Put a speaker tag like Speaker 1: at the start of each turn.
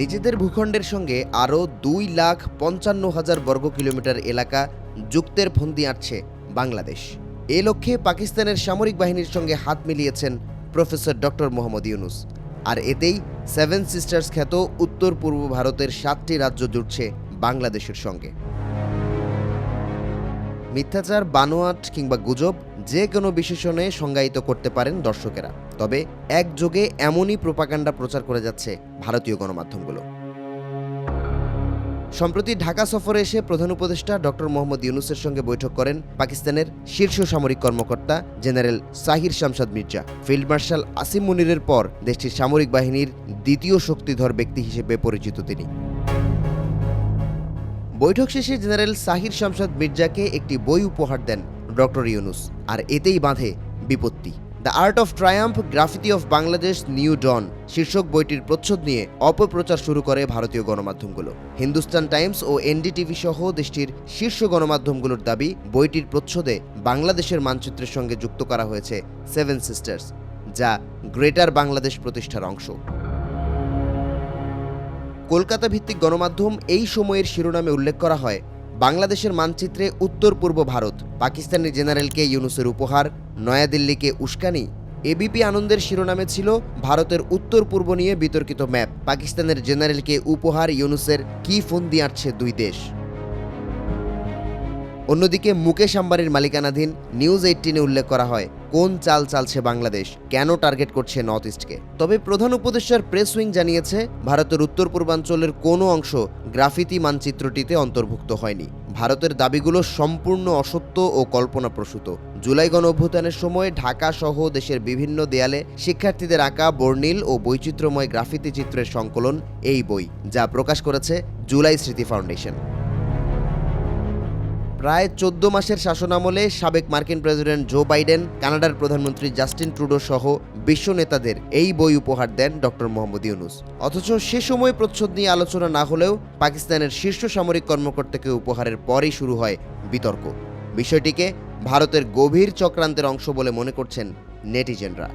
Speaker 1: নিজেদের ভূখণ্ডের সঙ্গে আরও দুই লাখ পঞ্চান্ন হাজার বর্গ কিলোমিটার এলাকা যুক্তের ফন্দি আঁটছে বাংলাদেশ। এ লক্ষ্যে পাকিস্তানের সামরিক বাহিনীর সঙ্গে হাত মিলিয়েছেন প্রফেসর ডক্টর মোহাম্মদ ইউনুস। আর এতেই সেভেন সিস্টার্স খ্যাত উত্তর পূর্ব ভারতের সাতটি রাজ্য জুটছে বাংলাদেশের সঙ্গে। মিথ্যাচার, বানোয়াট কিংবা গুজব যে কোনো বিশেষণে সংজ্ঞায়িত করতে পারেন দর্শকেরা। তবে একযোগে এমনই প্রোপাগান্ডা প্রচার করে যাচ্ছে ভারতীয় গণমাধ্যমগুলো। সম্প্রতি ঢাকা সফরে এসে প্রধান উপদেষ্টা ডক্টর মোহাম্মদ ইউনুসের সঙ্গে বৈঠক করেন পাকিস্তানের শীর্ষ সামরিক কর্মকর্তা general Sahir Shamshad Mirza. Field marshal Asim মুনিরের পর দেশটির সামরিক বাহিনীর দ্বিতীয় শক্তিধর ব্যক্তি হিসেবে পরিচিত তিনি। বৈঠক শেষে জেনারেল সাহির শামসাদ মির্জাকে একটি বই উপহার দেন ডক্টর ইউনুস, আর এতেই বাঁধে বিপত্তি। The art of triumph graffiti of Bangladesh, new dawn, শীর্ষক বইটির প্রচ্ছদ নিয়ে অপপ্রচার শুরু করে ভারতীয় গণমাধ্যমগুলো। হিন্দুস্তান টাইমস ও এনডিটিভি সহ দেশটির শীর্ষ গণমাধ্যমগুলোর দাবি, বইটির প্রচ্ছদে বাংলাদেশের মানচিত্রের সঙ্গে যুক্ত করা হয়েছে সেভেন সিস্টার্স, যা গ্রেটার বাংলাদেশ প্রতিষ্ঠার অংশ। কলকাতা ভিত্তিক গণমাধ্যম এই সময়ের শিরোনামে উল্লেখ করা হয়, বাংলাদেশের মানচিত্রে উত্তর পূর্ব ভারত, পাকিস্তানের জেনারেলকে ইউনুসের উপহার, নয়াদিল্লিকে উস্কানি। এবিপি আনন্দের শিরোনামে ছিল ভারতের উত্তর পূর্ব নিয়ে বিতর্কিত ম্যাপ, পাকিস্তানের জেনারেলকে উপহার, ইউনুসের কি ফন্দি আঁটছে দুই দেশ। অন্যদিকে মুকেশ আম্বানির মালিকানাধীন নিউজ এইটিনে উল্লেখ করা হয় কোন চাল চালছে বাংলাদেশ? কেন টার্গেট করছে নর্থ ইস্টকে তবে প্রধান উপদেষ্টার প্রেস উইং জানিয়েছে, ভারতের উত্তর পূর্বাঞ্চলের কোনো অংশ গ্রাফিতি মানচিত্রটিতে অন্তর্ভুক্ত হয়নি। ভারতের দাবিগুলো সম্পূর্ণ অসত্য ও কল্পনাপ্রসূত। জুলাই গণ অভ্যুত্থানের সময় ঢাকা সহ দেশের বিভিন্ন দেয়ালে শিক্ষার্থীদের আঁকা বর্ণিল ও বৈচিত্র্যময় গ্রাফিতি চিত্রের সংকলন এই বই, যা প্রকাশ করেছে জুলাই স্মৃতি ফাউন্ডেশন। প্রায় চোদ্দ মাসের শাসনামলে সাবেক মার্কিন প্রেসিডেন্ট জো বাইডেন, কানাডার প্রধানমন্ত্রী জাস্টিন ট্রুডো সহ বিশ্ব নেতাদের এই বই উপহার দেন ডক্টর মোহাম্মদ ইউনুস। অথচ সে সময় প্রচ্ছদ নিয়ে আলোচনা না হলেও পাকিস্তানের শীর্ষ সামরিক কর্মকর্তাকে উপহারের পরেই শুরু হয় বিতর্ক। বিষয়টিকে ভারতের গভীর চক্রান্তের অংশ বলে মনে করছেন নেটিজেনরা।